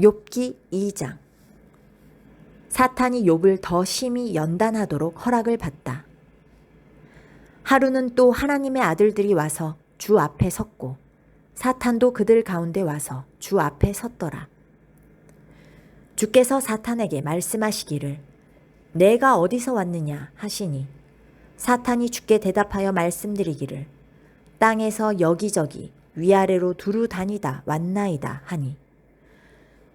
욥기 2장 사탄이 욥을 더 심히 연단하도록 허락을 받다. 하루는 또 하나님의 아들들이 와서 주 앞에 섰고 사탄도 그들 가운데 와서 주 앞에 섰더라. 주께서 사탄에게 말씀하시기를 내가 어디서 왔느냐 하시니 사탄이 주께 대답하여 말씀드리기를 땅에서 여기저기 위아래로 두루 다니다 왔나이다 하니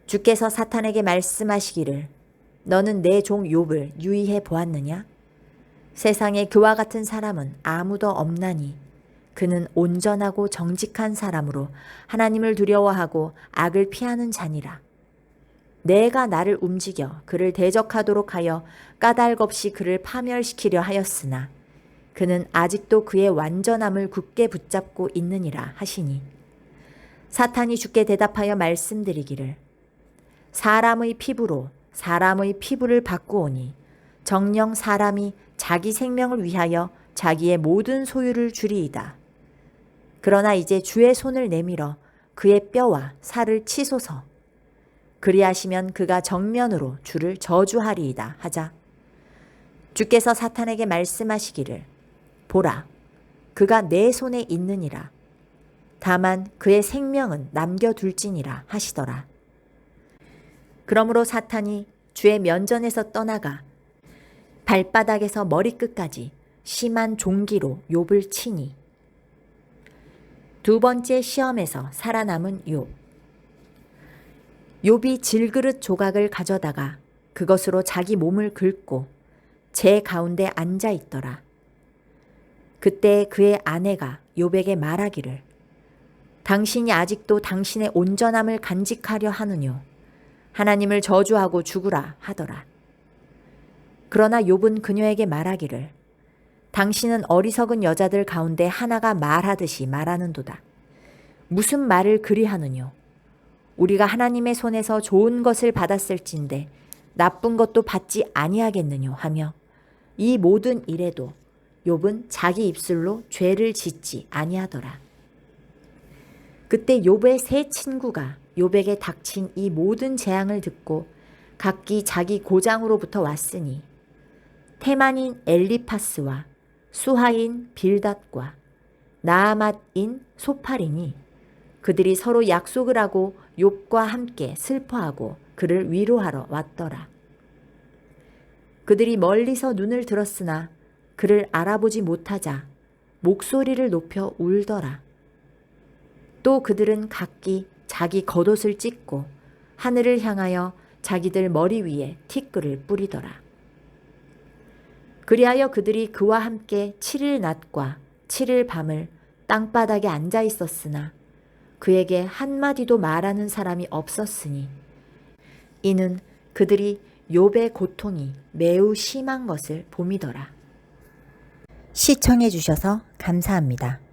주께서 사탄에게 말씀하시기를 너는 내 종 욥을 유의해 보았느냐? 세상에 그와 같은 사람은 아무도 없나니 그는 온전하고 정직한 사람으로 하나님을 두려워하고 악을 피하는 자니라. 내가 나를 움직여 그를 대적하도록 하여 까닭없이 그를 파멸시키려 하였으나 그는 아직도 그의 완전함을 굳게 붙잡고 있느니라 하시니. 사탄이 주께 대답하여 말씀드리기를 사람의 피부로 사람의 피부를 바꾸오니 정령 사람이 자기 생명을 위하여 자기의 모든 소유를 주리이다. 그러나 이제 주의 손을 내밀어 그의 뼈와 살을 치소서. 그리하시면 그가 정면으로 주를 저주하리이다 하자. 주께서 사탄에게 말씀하시기를 보라 그가 내 손에 있느니라. 다만 그의 생명은 남겨둘지니라 하시더라. 그러므로 사탄이 주의 면전에서 떠나가 발바닥에서 머리끝까지 심한 종기로 욥을 치니. 두 번째 시험에서 살아남은 욥. 욥이 질그릇 조각을 가져다가 그것으로 자기 몸을 긁고 제 가운데 앉아 있더라. 그때 그의 아내가 욥에게 말하기를 당신이 아직도 당신의 온전함을 간직하려 하느뇨 하나님을 저주하고 죽으라 하더라. 그러나 욥은 그녀에게 말하기를 당신은 어리석은 여자들 가운데 하나가 말하듯이 말하는도다. 무슨 말을 그리 하느뇨? 우리가 하나님의 손에서 좋은 것을 받았을진데 나쁜 것도 받지 아니하겠느뇨 하며 이 모든 일에도 욥은 자기 입술로 죄를 짓지 아니하더라. 그때 욥의 세 친구가 욥에게 닥친 이 모든 재앙을 듣고 각기 자기 고장으로부터 왔으니 테만인 엘리파스와 수하인 빌닷과 나아맛인 소팔이니 그들이 서로 약속을 하고 욥과 함께 슬퍼하고 그를 위로하러 왔더라. 그들이 멀리서 눈을 들었으나 그를 알아보지 못하자 목소리를 높여 울더라. 또 그들은 각기 자기 겉옷을 찢고 하늘을 향하여 자기들 머리 위에 티끌을 뿌리더라. 그리하여 그들이 그와 함께 7일 낮과 7일 밤을 땅바닥에 앉아 있었으나 그에게 한마디도 말하는 사람이 없었으니 이는 그들이 욥의 고통이 매우 심한 것을 봄이더라. 시청해 주셔서 감사합니다.